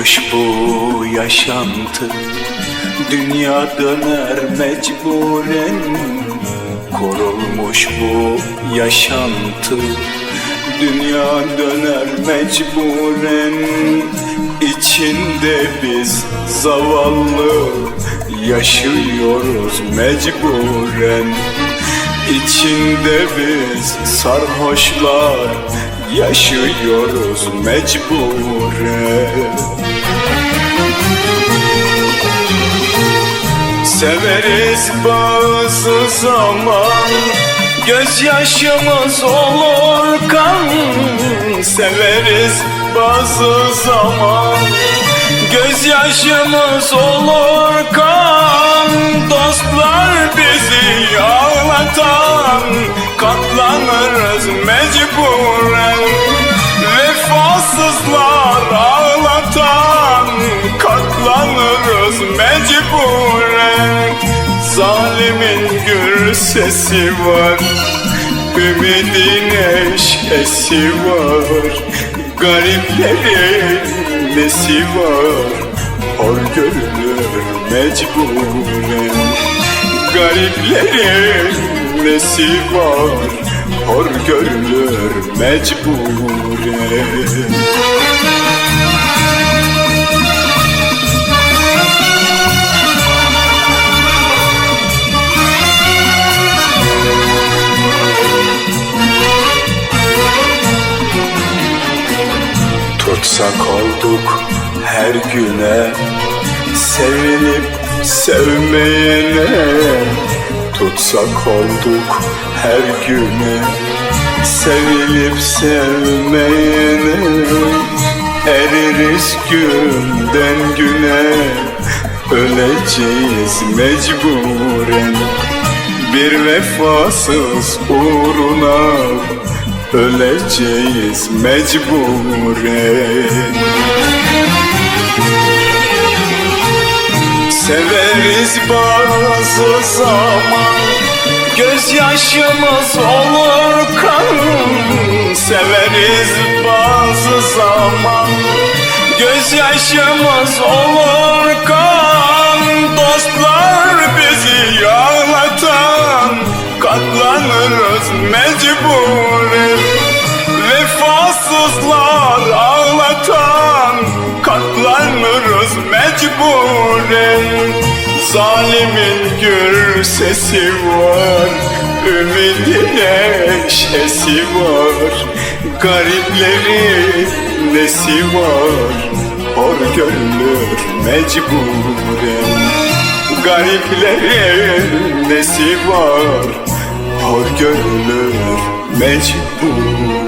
Korulmuş bu yaşantı. Dünya döner mecburen. Korulmuş bu yaşantı. Dünya döner mecburen. İçinde biz zavallı Yaşıyoruz mecburen. İçinde biz sarhoşlar Yaşıyoruz mecburen Severiz bazı zaman. Gözyaşımız olur kan. Severiz bazı zaman. Gözyaşımız olur kan. Dostlar bizi ağlatan Katlanırız mecburen. Vefasızlar ağlatan Katlanırız mecburen Zalimin gür sesi var. Ümidin eşesi var. Gariplerin nesi var? Hor görülür mecburen. Gariplerin nesi var? Hor görülür mecburen Tutsak olduk her güne Sevilip sevmeyene. Tutsak olduk her güne Sevilip sevmeyene. Eririz günden güne Öleceğiz mecburen. Bir vefasız uğruna Öleceğiz mecburen. Severiz bazı zaman Gözyaşımız olur kan Severiz bazı zaman Gözyaşımız olur kan Vefasızlar ağlatan Katlanırız mecburen Zalimin gür sesi var Ümidin eşesi var. Gariplerin nesi var Hor görülür mecburen Gariplerin nesi var Hor görülür mecburen